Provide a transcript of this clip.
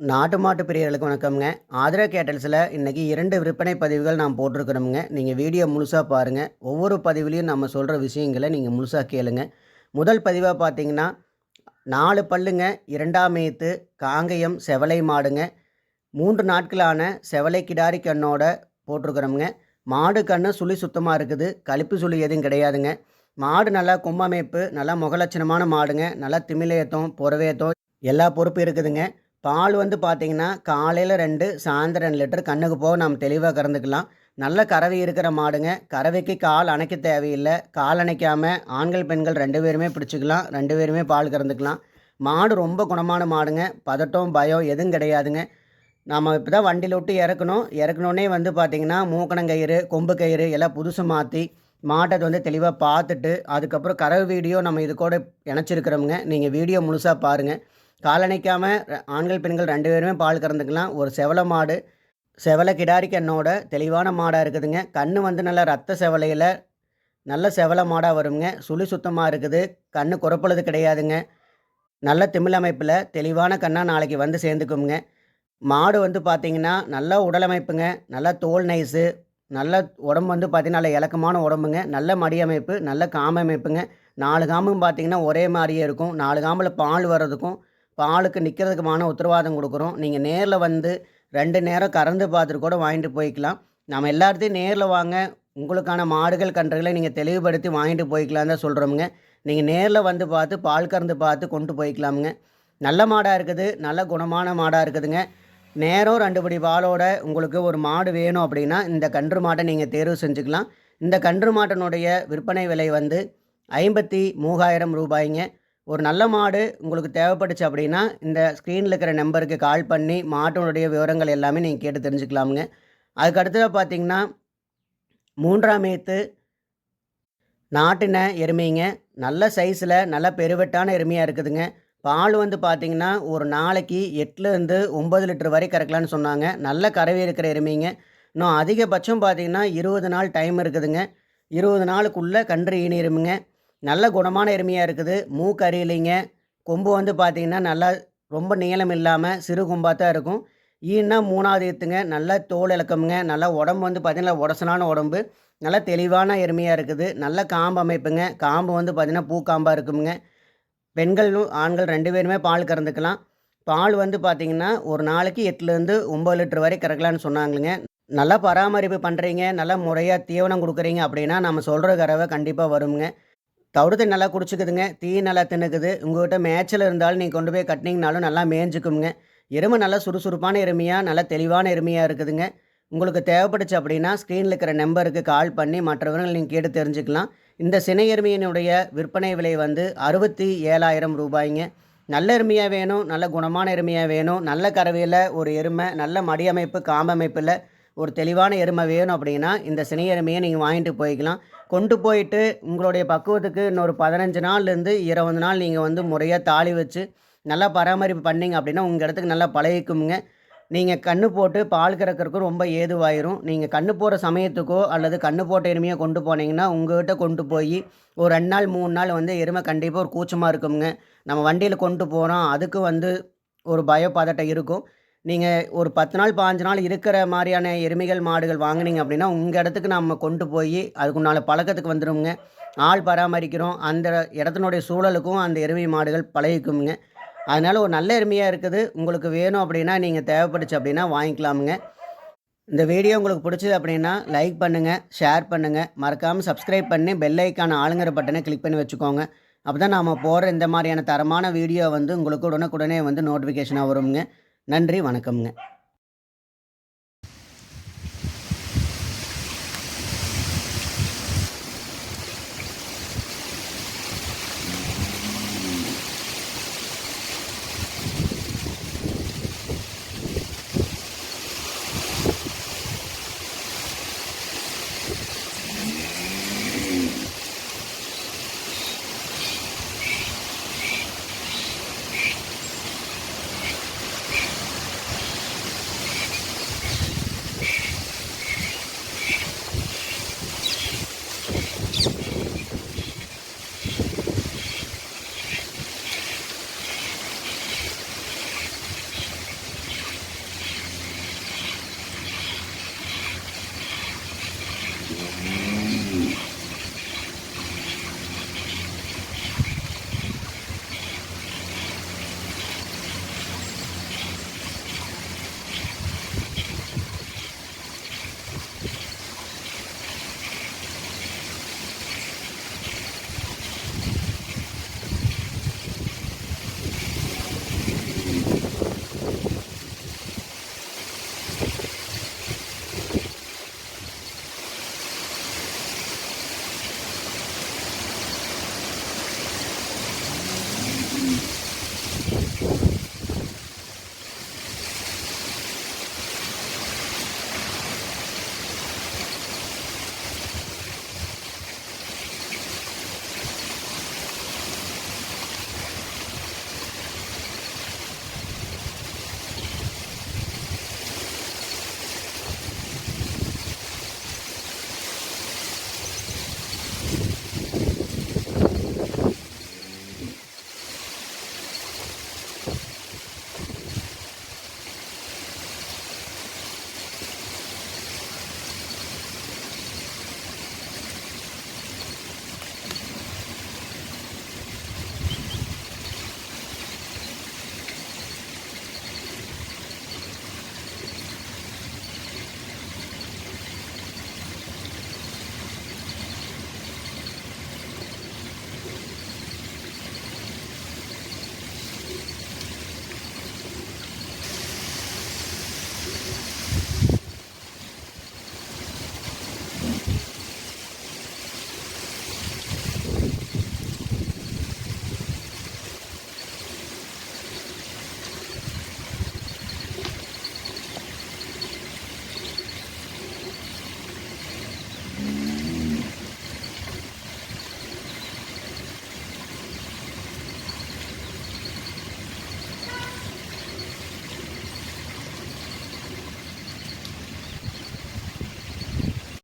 நாட்டு மாட்டு பிரியர்களுக்கு வணக்கம்ங்க. ஆதரா கேட்டல்ஸில் இன்றைக்கி இரண்டு விற்பனை பதிவுகள் நாம் போட்டிருக்கிறோமுங்க. நீங்கள் வீடியோ முழுசாக பாருங்கள் ஒவ்வொரு பதிவுலையும் நம்ம சொல்கிற விஷயங்களை நீங்கள் முழுசாக கேளுங்க. முதல் பதிவாக பார்த்தீங்கன்னா நாலு பல்லுங்க இரண்டாம் ஏத்து காங்கயம் செவலை மாடுங்க. மூன்று நாட்களான செவலை கிடாரி கண்ணோட போட்டிருக்கிறோமுங்க. மாடு கண்ணு சுழி சுத்தமாக இருக்குது. கழிப்பு சுழி எதுவும் கிடையாதுங்க. மாடு நல்லா கும்பமைப்பு நல்லா முகலட்சணமான மாடுங்க. நல்லா திமிலேத்தம் புறவேத்தம் எல்லா பொறுப்பும் இருக்குதுங்க. பால் வந்து பார்த்தீங்கன்னா காலையில் ரெண்டு சாயந்தரம் ரெண்டு லிட்டர் கண்ணுக்கு போக நம்ம தெளிவாக கறந்துக்கலாம். நல்ல கறவை இருக்கிற மாடுங்க. கறவைக்கு கால் அணைக்க தேவையில்லை. கால் அணைக்காமல் ஆண்கள் பெண்கள் ரெண்டு பேருமே பிடிச்சிக்கலாம். ரெண்டு பேருமே பால் கறந்துக்கலாம். மாடு ரொம்ப குணமான மாடுங்க. பதட்டம் பயம் எதுவும் கிடையாதுங்க. நம்ம இப்போ தான் வண்டியில் விட்டு இறக்கணும். இறக்கணுன்னே வந்து பார்த்திங்கன்னா மூக்கணங்கயிறு கொம்பு கயிறு எல்லாம் புதுசு மாற்றி மாட்டை வந்து தெளிவாக பார்த்துட்டு அதுக்கப்புறம் கறவை வீடியோ நம்ம இது கூட இணைச்சிருக்கிறோமுங்க. நீங்கள் வீடியோ முழுசாக பாருங்கள் காலணிக்காமல் ஆண்கள் பெண்கள் ரெண்டு பேருமே பால் கறந்துக்கலாம். ஒரு செவலை மாடு செவலை கிடாரி கண்ணோட தெளிவான மாடாக இருக்குதுங்க. கண் வந்து நல்லா ரத்த செவலையில் நல்ல செவலை மாடாக வருங்க. சுழி சுத்தமாக இருக்குது. கண் குறப்பளது கிடையாதுங்க. நல்ல திமிழ் அமைப்பில் தெளிவான கண்ணாக நாளைக்கு வந்து சேர்ந்துக்குங்க. மாடு வந்து பார்த்திங்கன்னா நல்ல உடலமைப்புங்க நல்ல தோல் நைஸு நல்ல உடம்பு வந்து பார்த்திங்கன்னா நல்ல இலக்கமான உடம்புங்க. நல்ல மடி அமைப்பு நல்ல காம அமைப்புங்க. நாலு காம்பும் பார்த்திங்கன்னா ஒரே மாதிரியே இருக்கும். நாலு காம்பில் பால் வர்றதுக்கும் பாலுக்கு நிற்கிறதுக்குமான உத்தரவாதம் கொடுக்குறோம். நீங்கள் நேரில் வந்து ரெண்டு நேரம் கறந்து பார்த்துட்டு கூட வாங்கிட்டு போய்க்கலாம். நம்ம எல்லாத்தையும் நேரில் வாங்க. உங்களுக்கான மாடுகள் கன்றுகளை நீங்கள் தெளிவுபடுத்தி வாங்கிட்டு போய்க்கலாம் தான் சொல்கிறோமுங்க நீங்கள் நேரில் வந்து பார்த்து பால் கறந்து பார்த்து கொண்டு போய்க்கலாமுங்க. நல்ல மாடாக இருக்குது. நல்ல குணமான மாடாக இருக்குதுங்க. நேரம் ரெண்டு படி பாலோட உங்களுக்கு ஒரு மாடு வேணும் அப்படின்னா இந்த கன்று மாட்டை நீங்கள் தேர்வு செஞ்சுக்கலாம். இந்த கன்று மாட்டினுடைய விற்பனை விலை வந்து ஐம்பத்தி மூவாயிரம் ரூபாய்ங்க. ஒரு நல்ல மாடு உங்களுக்கு தேவைப்பட்டுச்சு அப்படின்னா இந்த ஸ்க்ரீனில் இருக்கிற நம்பருக்கு கால் பண்ணி மாட்டினுடைய விவரங்கள் எல்லாமே நீங்கள் கேட்டு தெரிஞ்சுக்கலாமுங்க. அதுக்கு அடுத்ததாக பார்த்தீங்கன்னா மூன்றாம் ஏத்து நாட்டின எருமைங்க. நல்ல சைஸில் நல்ல பெருவெட்டான எருமையாக இருக்குதுங்க. பால் வந்து பார்த்திங்கன்னா ஒரு நாளைக்கு எட்டுலேருந்து ஒம்பது லிட்டர் வரை கறக்கலான்னு சொன்னாங்க. நல்ல கறவி இருக்கிற எருமைங்க. இன்னும் அதிகபட்சம் பார்த்திங்கன்னா இருபது நாள் டைம் இருக்குதுங்க. இருபது நாளுக்குள்ளே கன்று ஈனி எருமைங்க நல்ல குணமான எருமையாக இருக்குது. மூக்கு அறியலைங்க கொம்பு வந்து பார்த்திங்கன்னா நல்லா ரொம்ப நீளம் இல்லாமல் சிறு கொம்பாக தான் இருக்கும். ஈன்னா மூணாவது ஏற்றுங்க நல்லா தோல் இலக்கமுங்க. நல்லா உடம்பு வந்து பார்த்திங்கன்னா உடசலான உடம்பு. நல்லா தெளிவான எருமையாக இருக்குது. நல்ல காம்பு அமைப்புங்க. காம்பு வந்து பார்த்திங்கன்னா பூக்காம்பாக இருக்குமுங்க. பெண்களும் ஆண்கள் ரெண்டு பேருமே பால் கறந்துக்கலாம். பால் வந்து பார்த்திங்கன்னா ஒரு நாளைக்கு எட்டுலேருந்து ஒம்பது லிட்டர் வரை கறக்கலான்னு சொன்னாங்களுங்க நல்லா பராமரிப்பு பண்ணுறீங்க நல்லா முறையாக தீவனம் கொடுக்குறீங்க அப்படின்னா நம்ம சொல்கிற கறவை கண்டிப்பாக வருங்க தவிர்த்து நல்லா குடிச்சிக்குதுங்க தீ நல்லா தின்னுக்குது. உங்கள்கிட்ட மேய்ச்சல் இருந்தாலும் நீங்கள் கொண்டு போய் கட்டினீங்கனாலும் நல்லா மேய்ஞ்சிக்குங்க. எருமை நல்லா சுறுசுறுப்பான எருமையாக நல்லா தெளிவான எருமையாக இருக்குதுங்க. உங்களுக்கு தேவைப்படுச்சு அப்படின்னா ஸ்க்ரீனில் இருக்கிற நம்பருக்கு கால் பண்ணி மற்றவர்கள் நீங்கள் கேட்டு தெரிஞ்சுக்கலாம். இந்த சினை எருமையினுடைய விற்பனை விலை வந்து அறுபத்தி ஏழாயிரம் ரூபாய்ங்க. நல்ல எருமையாக வேணும் நல்ல குணமான எருமையாக வேணும். நல்ல கறவையில் ஒரு எருமை நல்ல மடியமைப்பு காம்பமைப்பில் ஒரு தெளிவான எருமை வேணும் அப்படின்னா இந்த சினை எருமையை நீங்கள் வாங்கிட்டு போய்க்கலாம். கொண்டு போயிட்டு உங்களுடைய பக்குவத்துக்கு இன்னொரு பதினஞ்சு நாள்லேருந்து இருபது நாள் நீங்கள் வந்து முறையாக தாலி வச்சு நல்லா பராமரிப்பு பண்ணிங்க அப்படின்னா உங்கள் இடத்துக்கு நல்லா பழகிக்குமுங்க. நீங்கள் கண்ணு போட்டு பால் கறக்கிறதுக்கும் ரொம்ப ஏதுவாயிரும். நீங்கள் கண்ணு போகிற சமயத்துக்கோ அல்லது கண்ணு போட்ட எருமையை கொண்டு போனீங்கன்னா உங்கள்கிட்ட கொண்டு போய் ஒரு ரெண்டு நாள் மூணு நாள் வந்து எருமை கண்டிப்பாக ஒரு கூச்சமாக இருக்குங்க நம்ம வண்டியில் கொண்டு போகிறோம் அதுக்கு வந்து ஒரு பயப்பதட்டம் இருக்கும். நீங்கள் ஒரு பத்து நாள் பாஞ்சு நாள் இருக்கிற மாதிரியான எருமைகள் மாடுகள் வாங்கினீங்க அப்படின்னா உங்கள் இடத்துக்கு நம்ம கொண்டு போய் அதுக்குண்டான பழக்கத்துக்கு வந்துடுங்க ஆள் பராமரிக்கிறோம் அந்த இடத்தினுடைய சூழலுக்கும் அந்த எருமை மாடுகள் பழகிக்குங்க அதனால் ஒரு நல்ல எருமையாக இருக்குது. உங்களுக்கு வேணும் அப்படின்னா நீங்கள் தேவைப்படுச்சு அப்படின்னா வாங்கிக்கலாமுங்க. இந்த வீடியோ உங்களுக்கு பிடிச்சது அப்படின்னா லைக் பண்ணுங்கள் ஷேர் பண்ணுங்கள் மறக்காமல் சப்ஸ்கிரைப் பண்ணி பெல் ஐக்கான ஆளுங்கிற பட்டனை கிளிக் பண்ணி வச்சுக்கோங்க. அப்போ தான் நாம் போகிற இந்த மாதிரியான தரமான வீடியோ வந்து உங்களுக்கு உடனுக்குடனே வந்து நோட்டிஃபிகேஷனாக வருங்க நன்றி வணக்கம்ங்க.